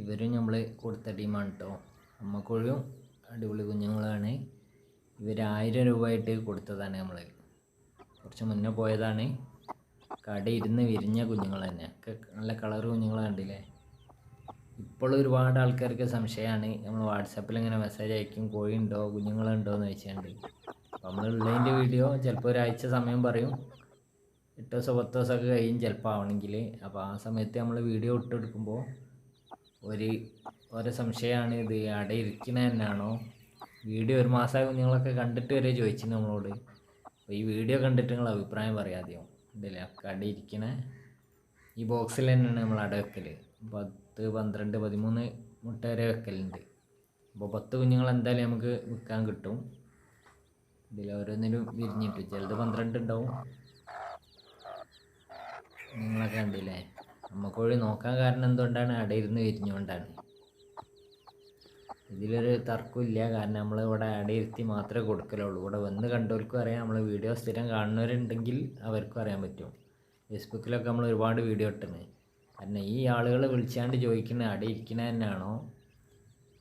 ഇവരും നമ്മൾ കൊടുത്ത ടീമാണ് കേട്ടോ അമ്മക്കോഴിയും അടിപൊളി കുഞ്ഞുങ്ങളാണ്. ഇവർ ആയിരം രൂപ ആയിട്ട് കൊടുത്തതാണ് നമ്മൾ കുറച്ച് മുന്നേ പോയതാണ്. കട ഇരുന്ന് വിരിഞ്ഞ കുഞ്ഞുങ്ങൾ തന്നെ. നല്ല കളർ കുഞ്ഞുങ്ങൾ കണ്ടില്ലേ? ഇപ്പോൾ ഒരുപാട് ആൾക്കാർക്ക് സംശയമാണ്. നമ്മൾ വാട്സാപ്പിൽ ഇങ്ങനെ മെസ്സേജ് അയക്കും കോഴി ഉണ്ടോ കുഞ്ഞുങ്ങളുണ്ടോ? എന്ന് ചോദിച്ചുകൊണ്ട് അപ്പോൾ നമ്മൾ ഉള്ളതിന്റെ വീഡിയോ ചിലപ്പോൾ ഒരാഴ്ച സമയം പറയും. എട്ട് ദിവസം പത്ത് ദിവസമൊക്കെ കഴിയും ചിലപ്പോൾ ആവണമെങ്കിൽ അപ്പോൾ ആ സമയത്ത് നമ്മൾ വീഡിയോ ഇട്ടെടുക്കുമ്പോൾ ഒരു ഓരോ സംശയമാണ് ഇത്. അവിടെ ഇരിക്കണ തന്നെയാണോ വീഡിയോ ഒരു മാസമായ നിങ്ങളൊക്കെ കണ്ടിട്ട് വരെ ചോദിച്ചു നമ്മളോട്. ഈ വീഡിയോ കണ്ടിട്ട് നിങ്ങൾ അഭിപ്രായം പറയാതെയോ ഇതല്ലേ? അവിടെ ഇരിക്കണ? ഈ ബോക്സിൽ തന്നെയാണ് നമ്മൾ അട വെക്കൽ പത്ത് പന്ത്രണ്ട് പതിമൂന്ന് മുട്ട വരെ വെക്കലുണ്ട്. അപ്പോൾ പത്ത് കുഞ്ഞുങ്ങൾ എന്തായാലും നമുക്ക് വിൽക്കാൻ കിട്ടും. ഇതിൽ ഓരോന്നിനും വിരിഞ്ഞിട്ട്. ചിലത് പന്ത്രണ്ട് ഉണ്ടാവും. നിങ്ങളൊക്കെ കണ്ടില്ലേ? അമ്മക്കോഴി നോക്കാൻ കാരണം എന്തുകൊണ്ടാണ് അടയിരുന്ന് വിരിഞ്ഞുകൊണ്ടാണ്? ഇതിലൊരു തർക്കമില്ല. കാരണം നമ്മൾ ഇവിടെ അടയിരുത്തി മാത്രമേ കൊടുക്കലുള്ളൂ. ഇവിടെ വന്ന് കണ്ടവർക്കും അറിയാം. നമ്മൾ വീഡിയോ സ്ഥിരം കാണുന്നവരുണ്ടെങ്കിൽ അവർക്കും അറിയാൻ പറ്റും. ഫേസ്ബുക്കിലൊക്കെ നമ്മൾ ഒരുപാട് വീഡിയോ ഇട്ടുന്നത് കാരണം ഈ ആളുകൾ വിളിച്ചാണ്ട് ചോദിക്കുന്ന അടയിരിക്കണ തന്നെയാണോ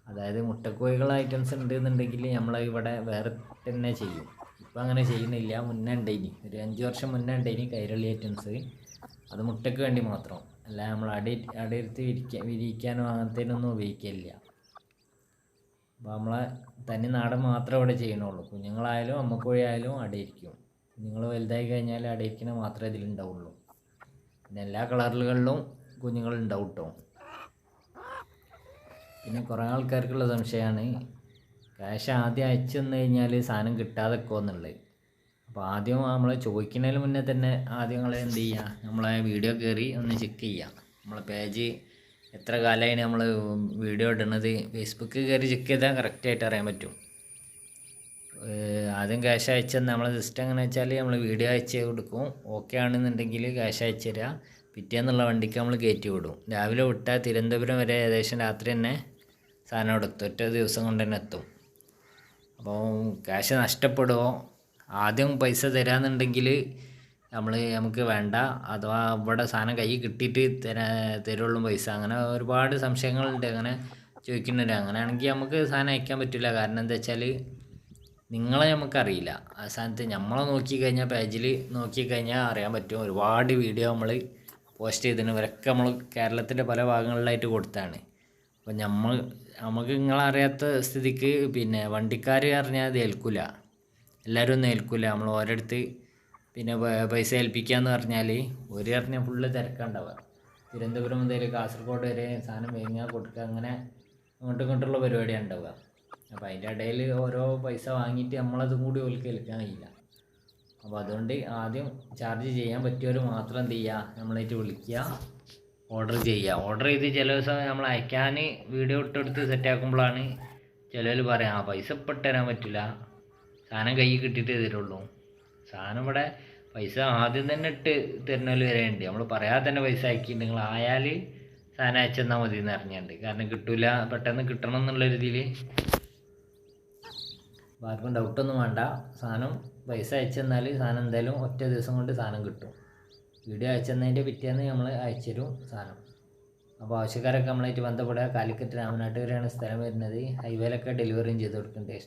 അതായത് മുട്ടക്കോഴികൾ ഐറ്റംസ് ഉണ്ട് എന്നുണ്ടെങ്കിൽ നമ്മൾ ഇവിടെ വേറെ തന്നെ ചെയ്യും. ഇപ്പം അങ്ങനെ ചെയ്യുന്നില്ല. മുന്നേ ഉണ്ടായിനി ഒരു അഞ്ച് വർഷം മുന്നേ ഉണ്ടായിനി കൈരളി ഐറ്റംസ് അത് മുട്ടയ്ക്ക് വേണ്ടി മാത്രം. അല്ല നമ്മൾ അടി അടിയെടുത്ത് വിരിക്കാൻ വിരിയിക്കാനോ അങ്ങനത്തേനൊന്നും ഉപയോഗിക്കില്ല അപ്പോൾ നമ്മളെ തന്നെ നാടൻ മാത്രമേ ഇവിടെ ചെയ്യണുള്ളൂ കുഞ്ഞുങ്ങളായാലും അമ്മക്കോഴി ആയാലും അടയിരിക്കും. കുഞ്ഞുങ്ങൾ വലുതായി കഴിഞ്ഞാൽ അടിയിരിക്കണ മാത്രമേ ഇതിലുണ്ടാവുള്ളൂ പിന്നെ എല്ലാ കളറുകളിലും കുഞ്ഞുങ്ങൾ ഉണ്ടാവും കേട്ടോ പിന്നെ കുറേ ആൾക്കാർക്കുള്ള സംശയമാണ് ക്യാഷ് ആദ്യം അയച്ചു തന്നു കഴിഞ്ഞാൽ സാധനം കിട്ടാതെ എന്നുള്ളത്. അപ്പോൾ ആദ്യം നമ്മൾ ചോദിക്കുന്നതിന് മുന്നേ തന്നെ ആദ്യം നിങ്ങൾ എന്ത് ചെയ്യുക നമ്മളെ വീഡിയോ കയറി ഒന്ന് ചെക്ക് ചെയ്യുക നമ്മളെ പേജ് എത്ര കാലമായി നമ്മൾ വീഡിയോ ഇടുന്നത്? ഫേസ്ബുക്ക് കയറി ചെക്ക് ചെയ്താൽ കറക്റ്റായിട്ട് അറിയാൻ പറ്റും. ആദ്യം ക്യാഷ് അയച്ചാൽ നമ്മളെ സിസ്റ്റം എങ്ങനെ വെച്ചാൽ നമ്മൾ വീഡിയോ അയച്ച് കൊടുക്കും. ഓക്കെ ആണെന്നുണ്ടെങ്കിൽ ക്യാഷ് അയച്ചു തരിക പിറ്റേന്നുള്ള വണ്ടിക്ക് നമ്മൾ കയറ്റി വിടും. രാവിലെ വിട്ടാൽ തിരുവനന്തപുരം വരെ ഏകദേശം രാത്രി തന്നെ സാധനം അവിടെ എത്തും. ഒറ്റ ദിവസം കൊണ്ട് തന്നെ എത്തും. അപ്പോൾ ക്യാഷ് നഷ്ടപ്പെടുമോ ആദ്യം പൈസ തരാന്നുണ്ടെങ്കിൽ നമ്മൾ നമുക്ക് വേണ്ട. അഥവാ ഇവിടെ സാധനം കൈ കിട്ടിയിട്ട് തരാ തരുള്ളൂ പൈസ. അങ്ങനെ ഒരുപാട് സംശയങ്ങളുണ്ട്. അങ്ങനെ ചോദിക്കുന്നുണ്ട്. അങ്ങനെയാണെങ്കിൽ നമുക്ക് സാധനം അയക്കാൻ പറ്റില്ല. കാരണം എന്താ വെച്ചാൽ നിങ്ങളെ നമുക്കറിയില്ല. ആ സ്ഥാനത്ത് നമ്മളെ നോക്കിക്കഴിഞ്ഞാൽ പേജിൽ നോക്കിക്കഴിഞ്ഞാൽ അറിയാൻ പറ്റും. ഒരുപാട് വീഡിയോ നമ്മൾ പോസ്റ്റ് ചെയ്തിന് ഇവരൊക്കെ നമ്മൾ കേരളത്തിന്റെ പല ഭാഗങ്ങളിലായിട്ട് കൊടുത്താണ്. അപ്പോൾ നമ്മൾ നമുക്ക് നിങ്ങളറിയാത്ത സ്ഥിതിക്ക് പിന്നെ വണ്ടിക്കാർ അറിഞ്ഞാൽ അത് ഏൽക്കില്ല എല്ലാവരും ഒന്നും ഏൽക്കില്ല? നമ്മൾ ഓരോരുത്ത് പിന്നെ പൈസ പൈസ ഏൽപ്പിക്കാന്ന് പറഞ്ഞാൽ ഒരു പറഞ്ഞാൽ ഫുള്ള് തിരക്കുണ്ടാവുക. തിരുവനന്തപുരം മുതൽ കാസർഗോഡ് വരെ സാധനം വേങ്ങുക കൊടുക്കുക. അങ്ങനെ അങ്ങോട്ടും ഇങ്ങോട്ടുള്ള പരിപാടിയാണ് ഉണ്ടാവുക അപ്പോൾ അതിന്റെ ഇടയിൽ ഓരോ പൈസ വാങ്ങിയിട്ട് നമ്മളതും കൂടി ഓൽക്ക് ഏൽക്കാൻ കഴിയില്ല. അപ്പോൾ അതുകൊണ്ട് ആദ്യം ചാർജ് ചെയ്യാൻ പറ്റിയവർ മാത്രം എന്ത് ചെയ്യുക? നമ്മളായിട്ട് വിളിക്കുക. ഓർഡർ ചെയ്യുക. ഓർഡർ ചെയ്ത് ചില ദിവസം നമ്മൾ അയക്കാൻ വീഡിയോ ഇട്ടെടുത്ത് സെറ്റാക്കുമ്പോഴാണ് ചിലർ പറയാം ആ പൈസ ഇപ്പം ഇട്ടുതരാൻ പറ്റില്ല സാധനം കയ്യിൽ കിട്ടിയിട്ടേ തരുള്ളൂ. സാധനം ഇവിടെ പൈസ ആദ്യം തന്നെ ഇട്ട് തരുന്നവർ വരെയുണ്ട് നമ്മൾ പറയാതെ തന്നെ പൈസ അയക്കിയിട്ട് നിങ്ങൾ ആയാൽ സാധനം അയച്ചെന്നാൽ മതി എന്ന് അറിഞ്ഞുണ്ട് കാരണം കിട്ടൂല പെട്ടെന്ന് കിട്ടണം എന്നുള്ള രീതിയിൽ ആർക്കും ഡൗട്ടൊന്നും വേണ്ട. സാധനം പൈസ അയച്ചെന്നാൽ സാധനം എന്തായാലും ഒറ്റ ദിവസം കൊണ്ട് സാധനം കിട്ടും. വീഡിയോ അയച്ചെന്നതിന്റെ പിറ്റേന്ന് നമ്മൾ അയച്ചുതരും സാധനം. അപ്പോൾ ആവശ്യക്കാരൊക്കെ നമ്മളായിട്ട് ബന്ധപ്പെടുക. കാലിക്കറ്റ് രാമനാട്ടുകരയാണ് സ്ഥലം വരുന്നത്. ഹൈവേയിലൊക്കെ ഡെലിവറിയും ചെയ്ത് കൊടുക്കുന്നുണ്ട്